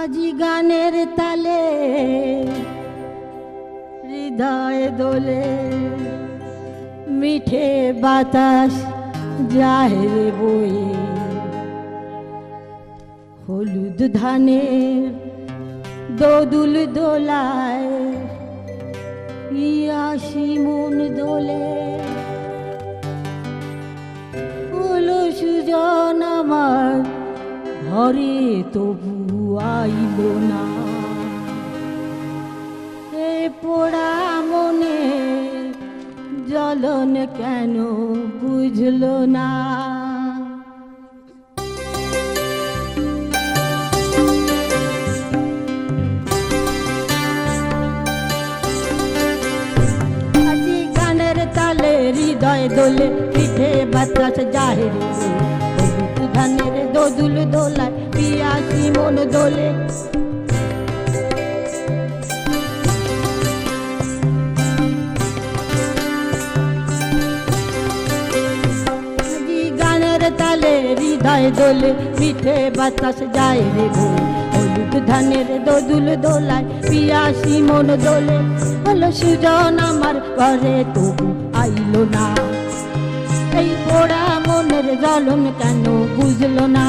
আজি গানের তালে, হৃদয় দোলে, মিঠে বাতাস যাহে বই। হলুদ ধানের দোদুল দোলায় ইয়াসি মন দোলে। ঘরে তবু আইল না। এ পোড়া মনে জ্বলন কেন বুঝলো না। গানের তালে হৃদয় দোলে পিঠে বাতাস জাহের ধানের দোদুল দোলায়, পিয়াসি মন দোলে। তালে হৃদয় দোলে পিঠে বাতাস যায় রে হলুদ ধানের দোদুল দোলায়, পিয়াসি মন দোলে। হলো সুজন আমার ঘরে তবু আইলো না। এই পোড়া জ্বলন কেন বুঝলো না?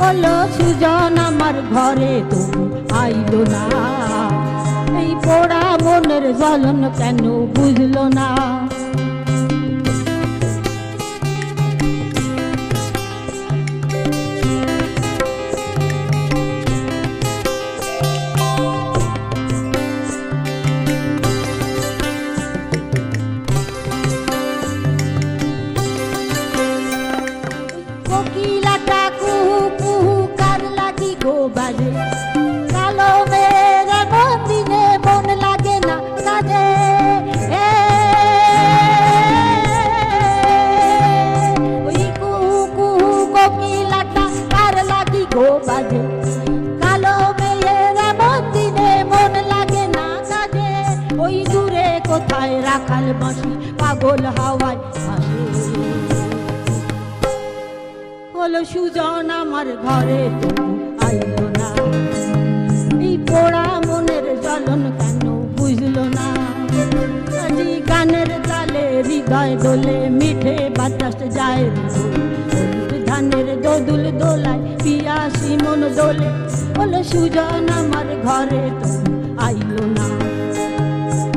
হলো সুজন, আমার ঘরে তুমি আইলো না। এই পোড়া মনের জলন কেন বুঝলো না? গো বাজে। কালো মেয়ের মন দিনে মন লাগে না কাজে। ওই কুহু কোকিলাটা কার লাগি গো বাজে। কালো মেয়ের মন দিনে মন লাগে না কাজে। ওই দূরে কোথায় রাখাল বাঁশি পাগল হাওয়ায় হলো সুজন আমার ঘরে মনের কেন বুঝলো না? আজি গানের তালে হৃদয় দোলে, মিঠে বাতাস যায় ধানের দোদুল দোলায়, পিয়াসি মন দোলে। বলে, সুজন, আমার ঘরে তো আইলো না।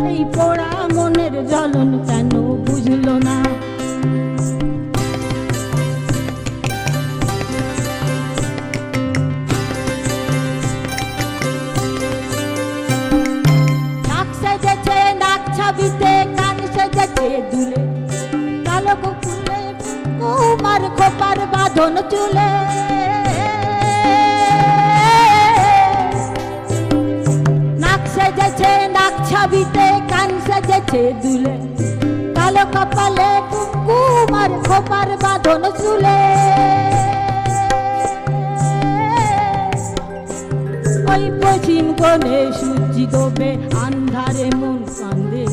এই পোড়া মনের জ্বলন কেন কুমার খোপার বাঁধন চুলে। নাক সেজেছে, নাক ছাবিতে, কান সেজেছে দুলে। কালো কপালে কুকুমার খোপার বাঁধন চুলে। ওই পশ্চিম কোণে সূর্যি ডোবে আন্ধারে মন কান্দে।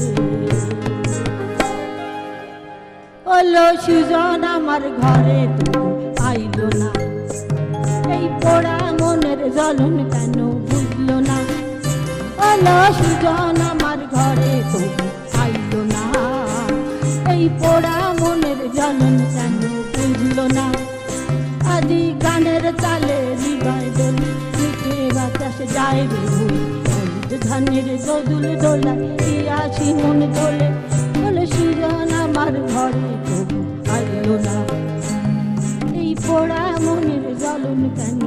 হলো সুজন, আমার ঘরে আইলো না। এই পোড়া মনের জ্বলন কেন বুঝলো না? হলো সুজন, আমার ঘরে আইলো না। এই পোড়া মনের জ্বলন কেন বুঝলো না? আদি গানের তালে হৃদয় দোলে, মিঠে বাতাস যায় রে ধানের দোদুল দোলায় পিয়াসি মন দোলে বলে সুজান আমার ঘরে তবু আইলো না। এই পোড়া মনের জ্বলন কেন